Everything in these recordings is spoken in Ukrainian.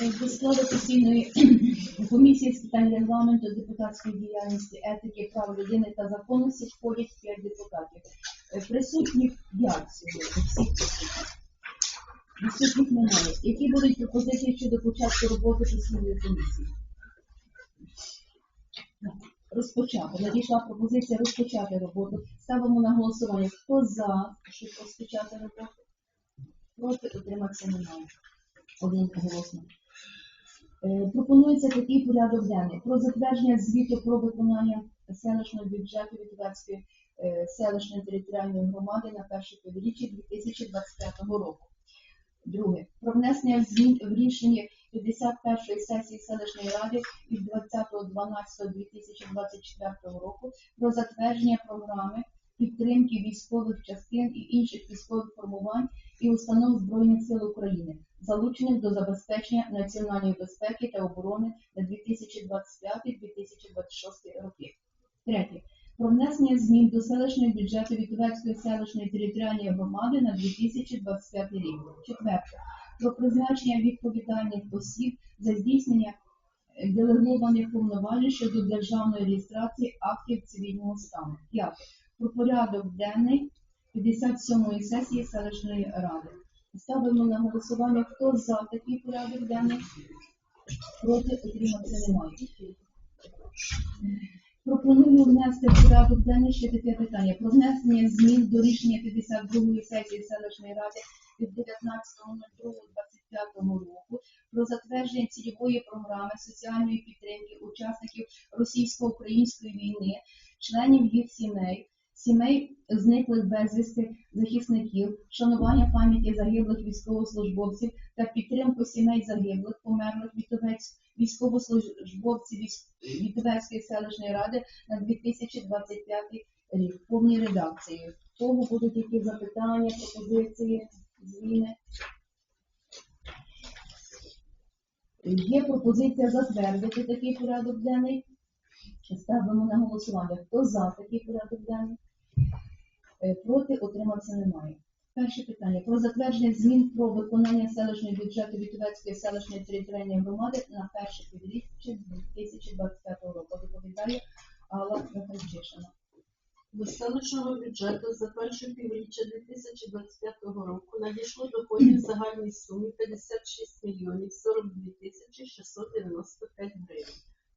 До складу постійної комісії з питань регламенту, депутатської діяльності, етики, прав людини та законності входять 5 депутатів. Е, Присутніх 5 сьогодні, всіх присутніх. Відсутніх немає. Які будуть пропозиції щодо початку роботи постійної комісії? Розпочати. Надійшла пропозиція розпочати роботу. Ставимо на голосування. Хто за, щоб розпочати роботу? Проти утриматися немає. Одноголосно. Е, Пропонується такий порядок денний. Про затвердження звіту про виконання селищного бюджету Вітвецької е, селищної територіальної громади на перше півріччя 2025 року. Друге. Про внесення змін в рішення 51-ї сесії селищної ради від 20.12.2024 року про затвердження програми підтримки військових частин і інших військових формувань і установ Збройних сил України, залучених до забезпечення національної безпеки та оборони на 2025-2026 роки. Третє. Про внесення змін до селищного бюджету Вітовецької селищної територіальної громади на 2025 рік. Четверте. Про призначення відповідальних осіб за здійснення е, делегованих повноважень щодо державної реєстрації актів цивільного стану. П'яте. Про порядок денний 57-ї сесії селищної ради. Ставимо на голосування, хто за такий порядок денний, проти утриматися немає. Пропоную внести в порядок денний ще таке питання про внесення змін до рішення 52-ї сесії селищної ради від 19.02.25 року про затвердження цільової програми соціальної підтримки учасників російсько-української війни, членів їх сімей, сімей зниклих безвісти захисників, шанування пам'яті загиблих військовослужбовців та підтримку сімей загиблих, померлих Вітовець, військовослужбовців Вітовецької селищної ради на 2025 рік. Повній редакції. В Кого будуть які запитання, пропозиції, зміни? Є пропозиція затвердити такий порядок денний. Ставимо на голосування. Хто за такий порядок денний? Е, Проти утримався немає. Перше питання про затвердження змін про виконання селищного бюджету Вітовецької селищної територіальної громади на перше півріччя 2025 року. Доповідає Алла Михайлчишина. До селищного бюджету за перше півріччя 2025 року надійшло доходів загальній сумі 56 мільйонів 42 тисячі 695 гривень.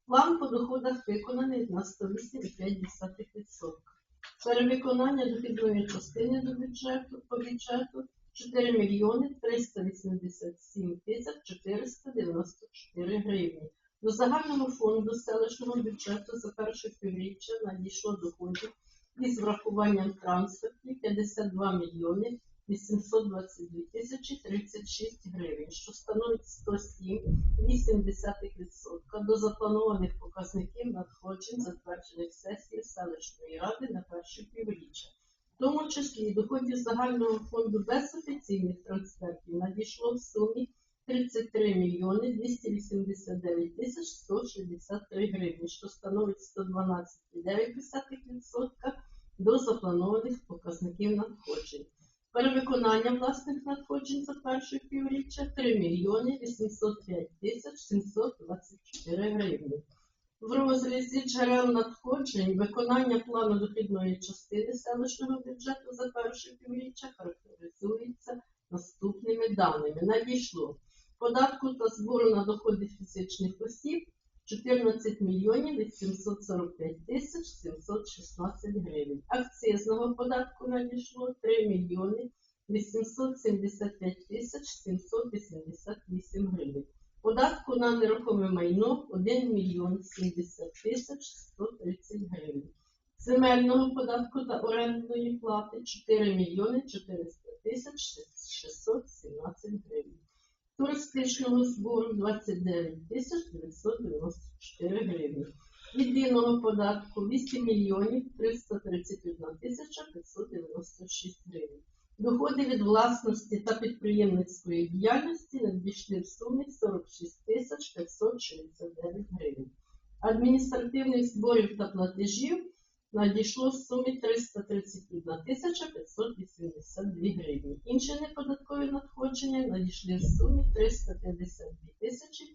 План по доходах виконаний на 108,5%. Перевиконання дохідної частини до бюджету по бюджету 4 мільйони 387 тисяч 494 гривні. До загального фонду селищного бюджету за перше півріччя надійшло доходів із врахуванням трансфертів 52 мільйони 822 тисячі 36 гривень, що становить 107,8% до запланованих показників надходжень, затверджених сесією селищної ради на перше півріччя. В тому числі доходів загального фонду без офіційних трансфертів надійшло в сумі 33 мільйони 289 тисяч 163 гривні, що становить 112,9% до запланованих показників надходжень. Перевиконання власних надходжень за перше півріччя 3 мільйони 805 тисяч 724 гривні. В розрізі джерел надходжень виконання плану дохідної частини селищного бюджету за перше півріччя характеризується наступними даними. Надійшло податку та збору на доходи фізичних осіб 14 мільйонів 845 тисяч 716 гривень. Акцизного податку надійшло 3 мільйони 875 тисяч 788 гривень. Податку на нерухоме майно 1 мільйон 70 тисяч 130 гривень. Земельного податку та орендної плати 4 мільйони 400 тисяч 617 гривень. Туристичного збору 29 тисяч 994 гривні. Єдиного податку 8 мільйонів 331 тисяча 596 гривень. Доходи від власності та підприємницької діяльності надійшли в сумі 46 тисяч 569 гривень. Адміністративних зборів та платежів надійшло в сумі 331 тисяча 582 гривні. Інші неподаткові надходження надійшли в сумі 352 тисячі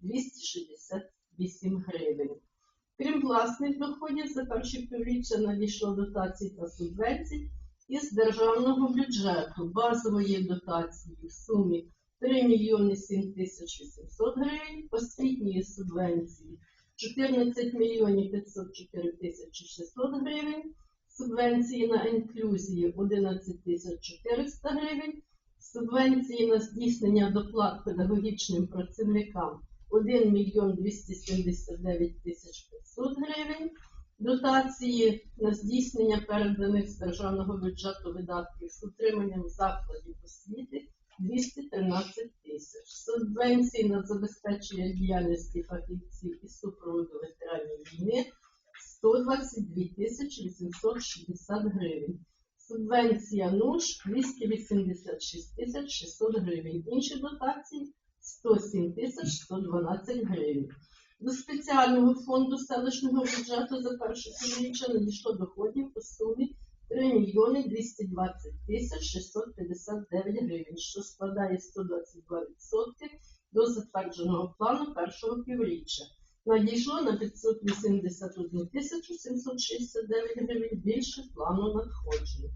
268 гривень. Крім власних доходів, за перші півріччя надійшло дотацій та субвенцій із державного бюджету базової дотації в сумі 3 мільйони 7 тисяч 800 гривень, освітньої субвенції 14 мільйонів 504 тисячі 600 гривень, субвенції на інклюзію 11 тисяч 400 гривень, субвенції на здійснення доплат педагогічним працівникам 1 мільйон 279 тисяч 500 гривень, дотації на здійснення переданих з державного бюджету видатків з утриманням закладів освіти 213 тисяч, субвенції на забезпечення діяльності фахівців і супроводу ветеранів війни 122 тисячі 860 гривень. Субвенція НУШ 286 тисяч 600 гривень. Інші дотації 107 тисяч 112 гривень. До спеціального фонду селищного бюджету за перше півріччя надійшло доходів у сумі 3 мільйони 220 тисяч 659 гривень, що складає 122% до затвердженого плану першого півріччя. Надійшло на 581 тисячу 769 гривень більше плану надходжень.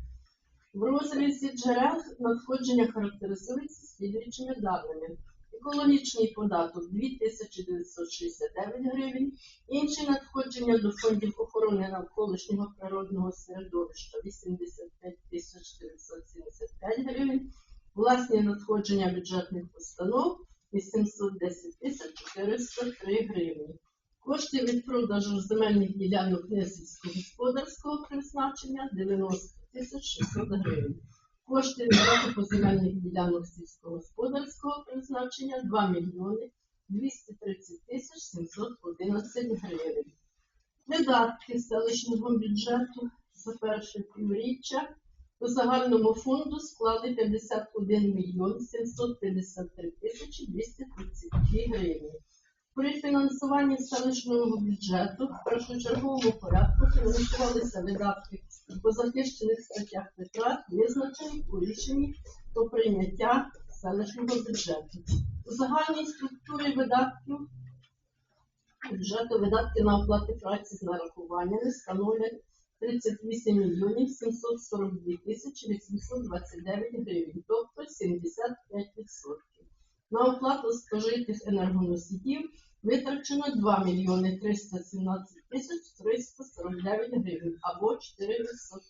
В розрізі джерел надходження характеризується слідуючими даними. Екологічний податок 2969 гривень, інші надходження до фондів охорони навколишнього природного середовища 85 975 гривень, власні надходження бюджетних установ 810 403 гривні. Кошти від продажу земельних ділянок несільськогосподарського призначення 90 600 гривень. Кошти від закупу земельних ділянок сільськогосподарського призначення 2 мільйони 230 тисяч 711 гривень. Видатки селищного бюджету за перше півріччя по загальному фонду склали 51 мільйон 753 тисячі 232 гривні. При фінансуванні селищного бюджету в першочерговому порядку фінансувалися видатки по захищених статтях витрат, визначені у рішенні про прийняття селищного бюджету. У загальній структурі видатків бюджету видатки на оплати праці з нарахуваннями становлять 38 мільйонів 742 тисячі 829 гривень, тобто 75%. На оплату спожитих енергоносіїв витрачено 2 мільйони 317 тисяч 349 гривень або 4%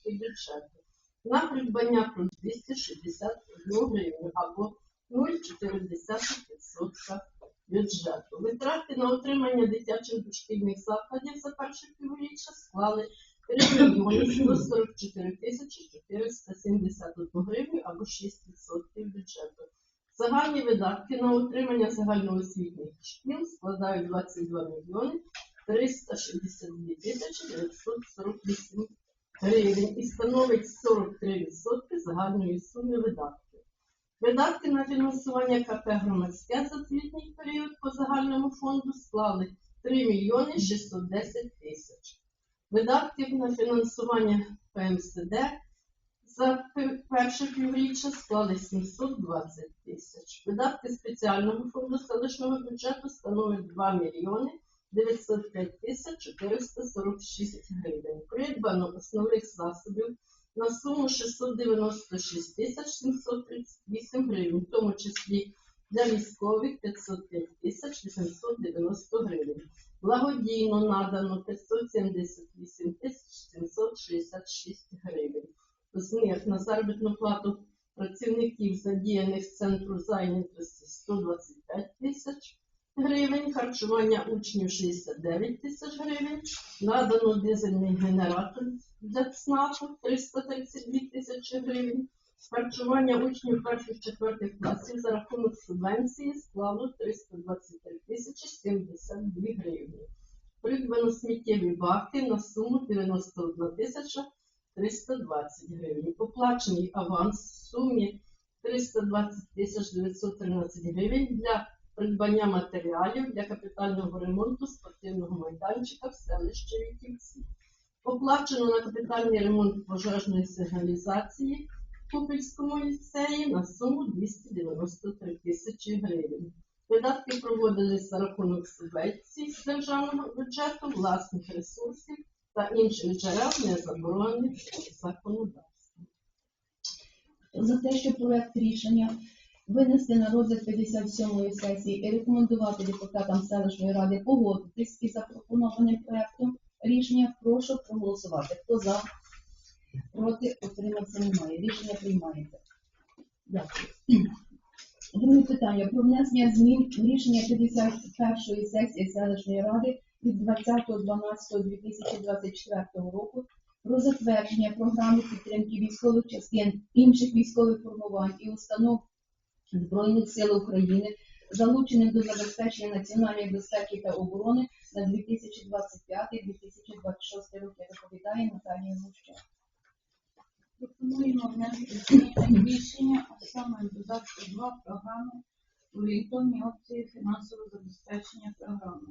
бюджету. На придбання про 261 гривню або 0,4% бюджету. Витрати на утримання дитячих дошкільних закладів за перше півріччя склали 3 мільйони 144 тисячі 471 гривню або 6% бюджету. Загальні видатки на утримання загальноосвітніх шкіл складають 22 мільйони 362 тисячі 948 гривень і становить 43% загальної суми видатків. Видатки на фінансування КП «Громадське» за звітній період по загальному фонду склали 3 мільйони 610 тисяч. Видатків на фінансування ПМСД за перше півріччя склали 720 тисяч. Видатки спеціального фонду селищного бюджету становлять 2 мільйони 905 тисяч 446 гривень. Придбано основних засобів на суму 696 тисяч 738 гривень, в тому числі для військових 505 тисяч 890 гривень. Благодійно надано 578 тисяч 766 гривень. З них на заробітну плату працівників задіяних з центру зайнятості 125 тисяч гривень, харчування учнів 69 тисяч гривень, надано дизельний генератор для ЦНАПу 332 тисячі гривень, харчування учнів перших четвертих класів за рахунок субвенції склало 323 тисячі 72 гривні. Придбано сміттєві баки на суму 91 тисяча 320 гривень. Оплачений аванс в сумі 320 тисяч 913 гривень для придбання матеріалів для капітального ремонту спортивного майданчика в селищі Вітівці. Оплачено на капітальний ремонт пожежної сигналізації в Купільському ліцеї на суму 293 тисячі гривень. Видатки проводились за рахунок субвенцій з державного бюджету, власних ресурсів та інших джерел не заборонених законодавством. за те, що проект рішення винести на розгляд 57-ї сесії і рекомендувати депутатам селищної ради погодитись із запропонованим проектом рішення, прошу проголосувати. Хто за? Проти утриматися немає. Рішення приймається. Дякую. Друге питання про внесення змін рішення 51-ї сесії селищної ради від 20.12.2024 року про затвердження програми підтримки військових частин інших військових формувань і установ Збройних сил України, залучених до забезпечення національної безпеки та оборони на 2025-2026 роки. Доповідає Наталія Муща. Пропонуємо внести рішення, а саме додатку 2 програми орієнтовні опції фінансового забезпечення програми.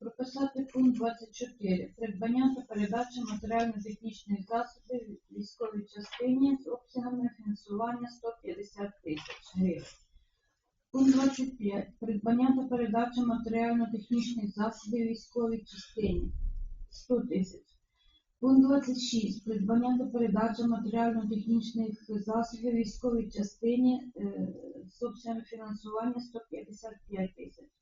Прописати пункт 24. Придбання та передача матеріально-технічних засобів військовій частині з обсягами фінансування 150 тисяч гривень. Пункт 25. Придбання та передача матеріально-технічних засобів військовій частині 100 тисяч. Пункт 26. Придбання та передача матеріально-технічних засобів військовій частині е, з обсягом фінансування 155 тисяч.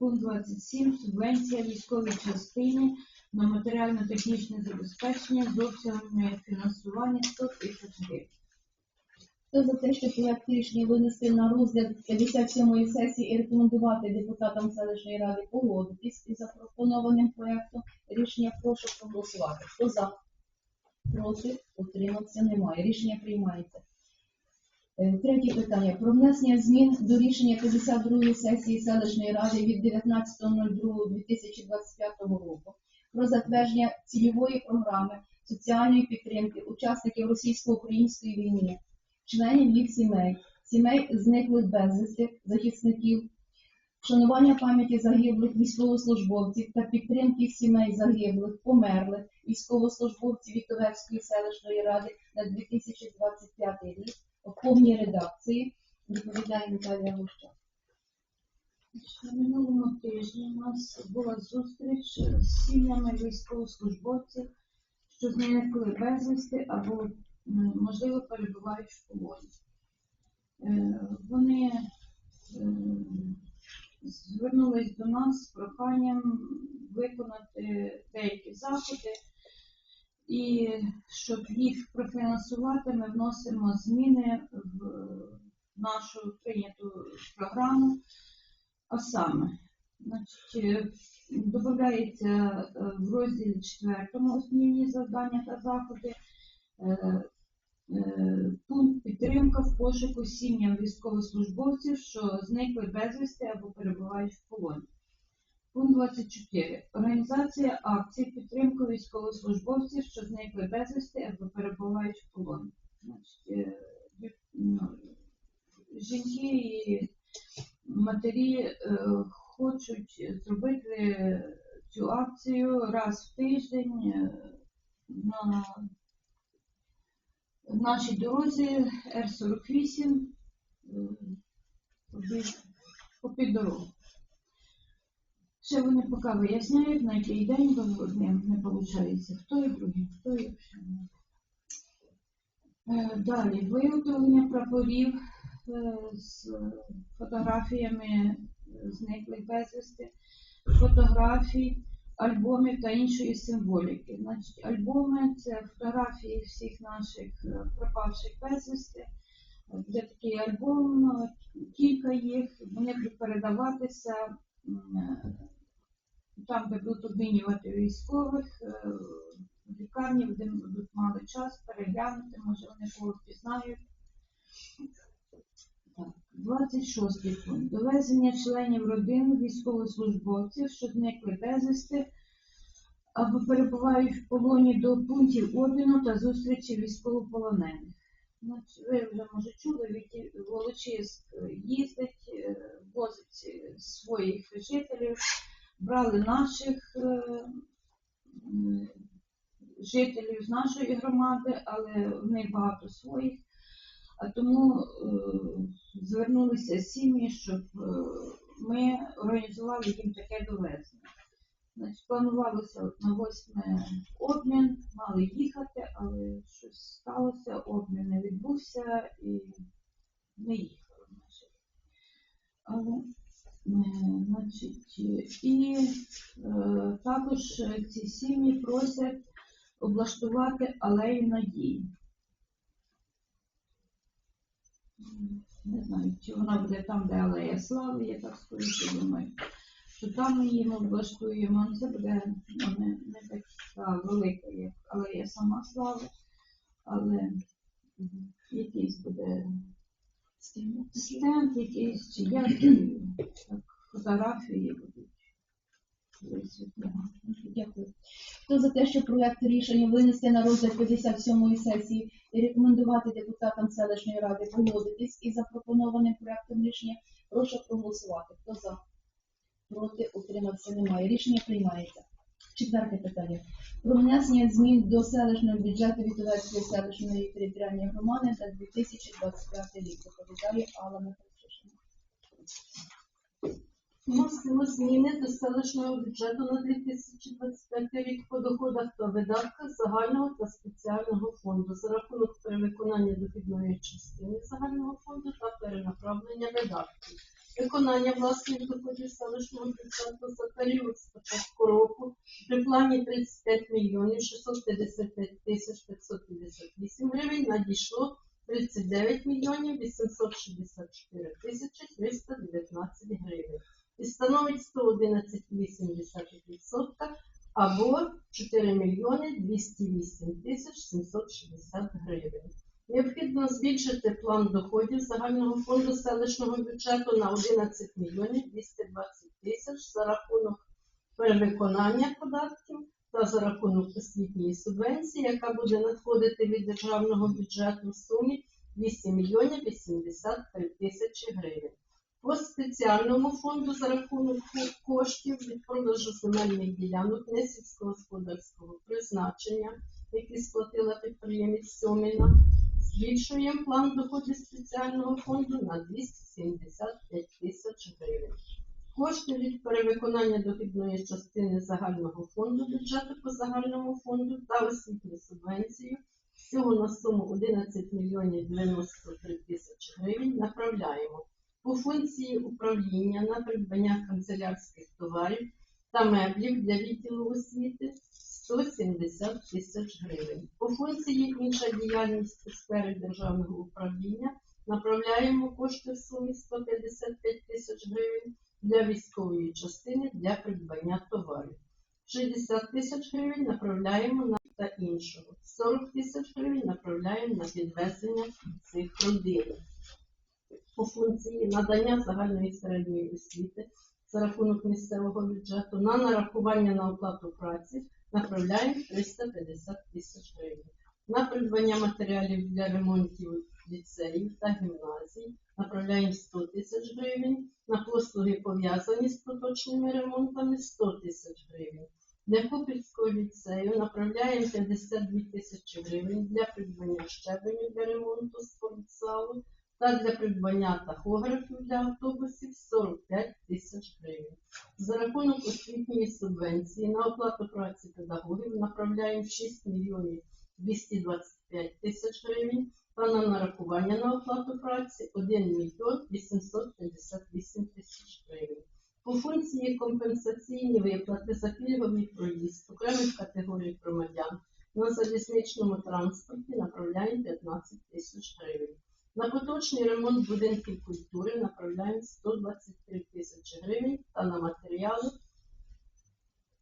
Пункт 27. Субвенція військовій частині на матеріально-технічне забезпечення з обсягом фінансування 100 тисяч гривень. Хто за те, що проект рішення винести на розгляд 57-ї сесії і рекомендувати депутатам селищної ради погодитись із запропонованим проектом рішення, прошу проголосувати. Хто за? Проти? Утримався? Немає. Рішення приймається. Е, Третє питання. Про внесення змін до рішення 52-ї сесії селищної ради від 19.02.2025 року про затвердження цільової програми соціальної підтримки учасників російсько-української війни членів їх сімей, сімей зниклих безвісти, захисників, вшанування пам'яті загиблих військовослужбовців та підтримки сімей загиблих, померлих військовослужбовців Вітовецької селищної ради на 2025 рік у повній редакції доповідає Наталія Гущак. На минулому тижні у нас була зустріч з сім'ями військовослужбовців, що зникли безвісти або, можливо, перебувають в полоні. Е, Вони е, звернулись до нас з проханням виконати деякі заходи, і щоб їх профінансувати, ми вносимо зміни в нашу прийняту програму. А саме, значить, е, додається е, в розділі 4 основні завдання та заходи. е, Пункт підтримка в пошуку сім'ям військовослужбовців, що зникли безвісти або перебувають в полоні. Пункт 24. Організація акцій підтримки військовослужбовців, що зникли безвісти або перебувають в полоні. Значить, е, ну, жінки і матері е, хочуть зробити цю акцію раз в тиждень е, на нашій дорозі Р-48 е, попід- попід дорогу. Ще вони поки виясняють, на який день, одним не виходить. Хто і другий, хто і взагалі. Е, Далі, виготовлення прапорів е, з фотографіями зниклих безвісти, фотографій, альбомів та іншої символіки. Значить, альбоми це фотографії всіх наших е, пропавших безвісти. Буде такий альбом, е, кілька їх, вони будуть передаватися е, там, де будуть обмінювати військових, е, в лікарні, де будуть мали час переглянути, може вони кого впізнають. Так, 26 пункт. Довезення членів родин військовослужбовців, що зникли безвісти, або перебувають в полоні до пунктів обміну та зустрічі військовополонених. Значить, ви вже може чули, Волочиськ е, їздить, е, возить своїх брали наших е, жителів з нашої громади, але в них багато своїх. А тому е, звернулися сім'ї, щоб е, ми організували їм таке довезення. Значить, планувалося на 8 обмін, мали їхати, але щось сталося, обмін не відбувся і не їхали. Але, значить, і е, також е, ці сім'ї просять облаштувати алею надії. Не знаю, чи вона буде там, де алея слави, я так скоріше думаю. Що там ми її облаштуємо, ну, це буде ну, не, не така велика, як алея сама слави, але якийсь буде стенд якийсь, чи як фотографії будуть. Дякую. Хто за те, що проект рішення винести на розгляд 57-ї сесії і рекомендувати депутатам селищної ради погодитись із запропонованим проектом рішення, прошу проголосувати. Хто за? Проти утримався немає. Рішення приймається. Четверте питання. Про внесення змін до селищного бюджету Вітовецької селищної територіальної громади на 2025 рік. Доповідає Алла Михайловична. Вносимо зміни до селищного бюджету на 2025 рік по доходах та видатках загального та спеціального фонду за рахунок перевиконання дохідної частини загального фонду та перенаправлення видатків. Виконання власних доходів селищного бюджету за період з початку року при плані 35 мільйонів 655 тисяч 558 гривень надійшло 39 мільйонів 864 тисячі 319 гривень і становить 111,8% або 4 мільйони 208 тисяч 760 гривень. Необхідно збільшити план доходів загального фонду селищного бюджету на 11 мільйонів 220 тисяч за рахунок перевиконання податків та за рахунок освітньої субвенції, яка буде надходити від державного бюджету в сумі 8 мільйонів 83 тисячі гривень. По спеціальному фонду за рахунок коштів від продажу земельних ділянок несільськогосподарського призначення, які сплатила підприємець Сьоміна, збільшуємо план доходів спеціального фонду на 275 тисяч гривень. Кошти від перевиконання дохідної частини загального фонду бюджету по загальному фонду та освітню субвенцію всього на суму 11 мільйонів 93 тисячі гривень направляємо по функції управління на придбання канцелярських товарів та меблів для відділу освіти 170 тисяч гривень. По функції інша діяльність у сфері державного управління направляємо кошти в сумі 155 тисяч гривень для військової частини для придбання товарів. 60 тисяч гривень направляємо на та іншого. 40 тисяч гривень направляємо на підвезення цих родин по функції надання загальної середньої освіти за рахунок місцевого бюджету на нарахування на оплату праці направляємо 350 тисяч гривень. На придбання матеріалів для ремонтів ліцеїв та гімназій направляємо 100 тисяч гривень. На послуги пов'язані з поточними ремонтами 100 тисяч гривень. Для Купівського ліцею направляємо 52 тисячі гривень для придбання щебеню для ремонту спортзалу та для придбання тахографів для автобусів 45 тисяч гривень. За рахунок освітньої субвенції на оплату праці педагогів направляємо 6 мільйонів 225 тисяч гривень та на нарахування на оплату праці 1 мільйон 858 тисяч гривень. По функції компенсаційні виплати за пільговий проїзд окремих категорій громадян на залізничному транспорті направляємо 15 тисяч гривень. На поточний ремонт будинків культури направляємо 123 тисячі гривень та на матеріали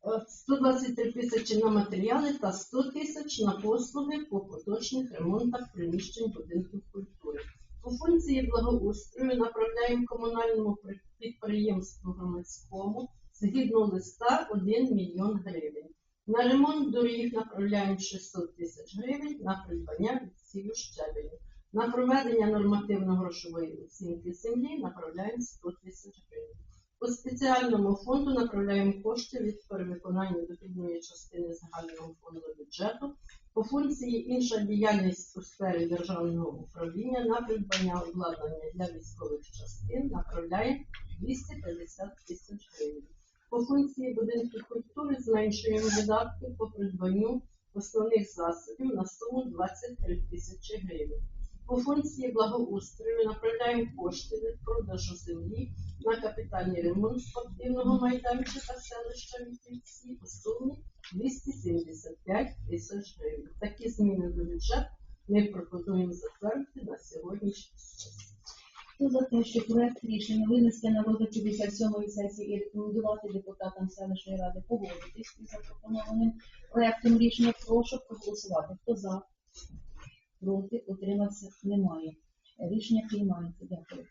е, 123 тисячі на матеріали та 100 тисяч на послуги по поточних ремонтах приміщень будинків культури. По функції благоустрою направляємо комунальному підприємству громадському згідно листа 1 мільйон гривень. На ремонт доріг направляємо 600 тисяч гривень на придбання відсіву щебеню. На проведення нормативно-грошової оцінки землі направляємо 100 тисяч гривень. По спеціальному фонду направляємо кошти від перевиконання дохідної частини загального фонду бюджету по функції інша діяльність у сфері державного управління на придбання обладнання для військових частин направляємо 250 тисяч гривень. По функції будинку культури зменшуємо видатки по придбанню основних засобів на суму 23 тисячі гривень. По функції благоустрою направляємо кошти від продажу землі на капітальний ремонт спортивного майданчика селища Вітівці у сумі 275 тисяч гривень. Такі зміни до бюджету ми пропонуємо затвердити на сьогоднішній сесії. Хто за те, що проект рішення винести на розгляд 57-ї сесії і рекомендувати депутатам селищної ради погодитись із запропонованим проектом рішення, прошу проголосувати. Хто за? Проти? Утримався? Немає. Рішення приймається. Дякую.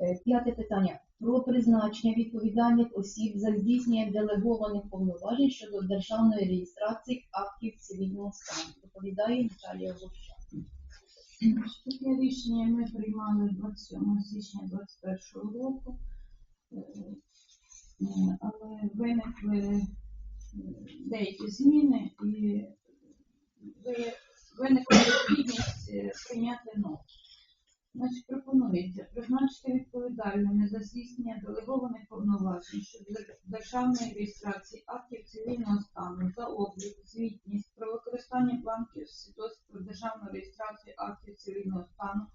Е, П'яте питання. Про призначення відповідальних осіб за здійснення делегованих повноважень щодо державної реєстрації актів цивільного стану. Доповідає Наталія Вовча. Таке рішення ми приймали 27 січня 2021 року, Е, е, але виникли е, деякі зміни і ви- виникла необхідність е, прийняти нову. Значить, пропонується призначити відповідальними за здійснення делегованих повноважень щодо державної реєстрації актів цивільного стану за облік, звітність про використання бланків свідоцтв про державну реєстрацію актів цивільного стану,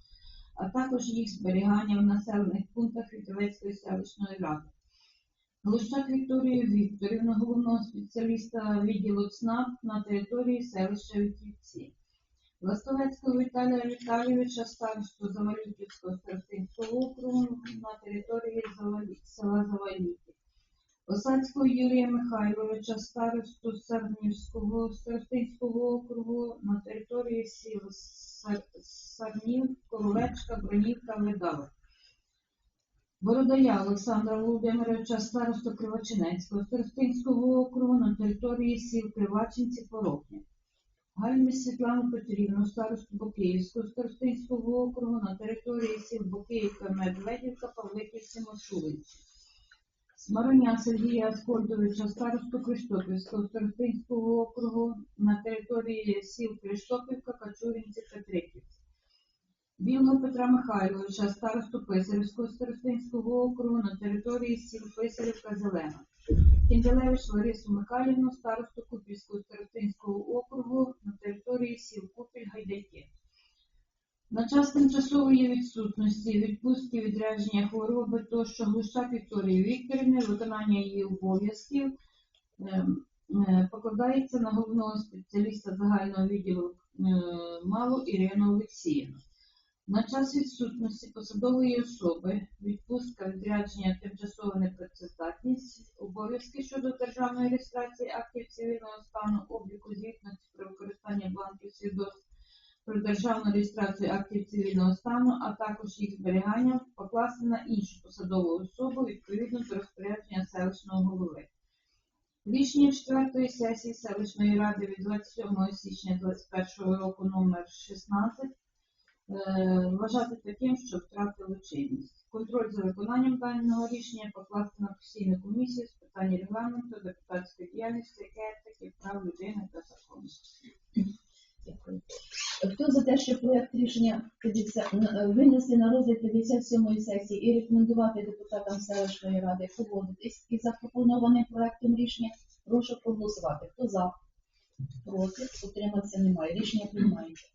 а також їх зберігання в населених пунктах Вітовецької селищної ради. Глущак Вікторію Вікторівну, головного спеціаліста відділу ЦНАП на території селища Вітівці. Ластовецького Віталія Віталійовича, старосту Завалютівського старостинського округу на території села Заваліки. Осадського Юрія Михайловича, старосту Сарнівського старостинського округу на території сіл Сар- Сарнів, Королечка, Бронівка, Ледава. Бородая Олександра Володимировича, старосту Кривачинецького старостинського округу на території сіл Кривачинці, Порохня. Гальмі Світлану Петрівну, старосту Бокиївського старостинського округу на території сіл Бокиївка, Медведівка, Павликівці, Мошулинці. Смароня Сергія Аскольдовича, старосту Криштопівського старостинського округу на території сіл Криштопівка, Качуринці, Петриківці. Білого Петра Михайловича, старосту Писарівського старостинського округу на території сіл Писарівка, Зелена. Кінделевич Ларису Михайлівну, старосту Купільського старостинського сіл Купіль Гайдайки. На час тимчасової відсутності, відпустки, відрядження хвороби тощо глуща Вікторії Вікторівни, виконання її обов'язків ем, е, покладається на головного спеціаліста загального відділу е, Малу Ірину Олексіївну. На час відсутності посадової особи, відпустка, відрядження, тимчасова непрацездатність, обов'язки щодо державної реєстрації актів цивільного стану, обліку звітності про використання бланків свідоцтв про державну реєстрацію актів цивільного стану, а також їх зберігання покласти на іншу посадову особу відповідно до розпорядження селищного голови. Рішення четвертої сесії селищної ради від 27 січня 2021 року номер 16 е, вважати таким, що втратило чинність. Контроль за виконанням даного рішення покласти на постійну комісію з питань регламенту, депутатської діяльності, етики, прав людини та законності. Дякую. Хто за те, що проект рішення 50, е, винести на розгляд 57-ї сесії і рекомендувати депутатам селищної ради погодитись із запропонованим проектом рішення, прошу проголосувати. Хто за? Проти? Утримався немає. Рішення приймається.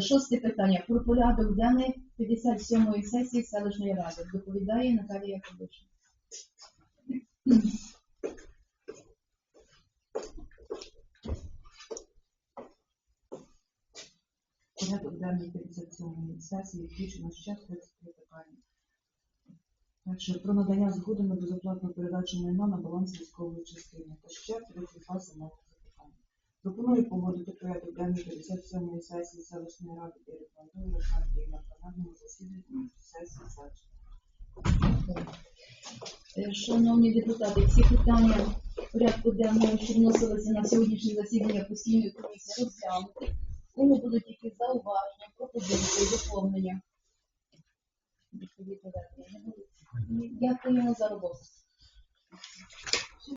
Шосте питання. Про порядок денний 57-ї сесії селищної ради. Доповідає Наталія Кобишна. Порядок денний 57-ї сесії включено ще 33 питання. Перше, про надання згоди на безоплатну передачу майна на баланс військової частини та ще 32 земельних. Пропоную погодити порядок денний 57 сесії селищної ради і рекомендую її на пленарному засіданні сесії селищної Е, Шановні депутати, всі питання порядку денного, що вносилися на сьогоднішнє засідання постійної комісії, розглянути. Кому будуть якісь зауваження, пропозиції, доповнення? Дякуємо за роботу.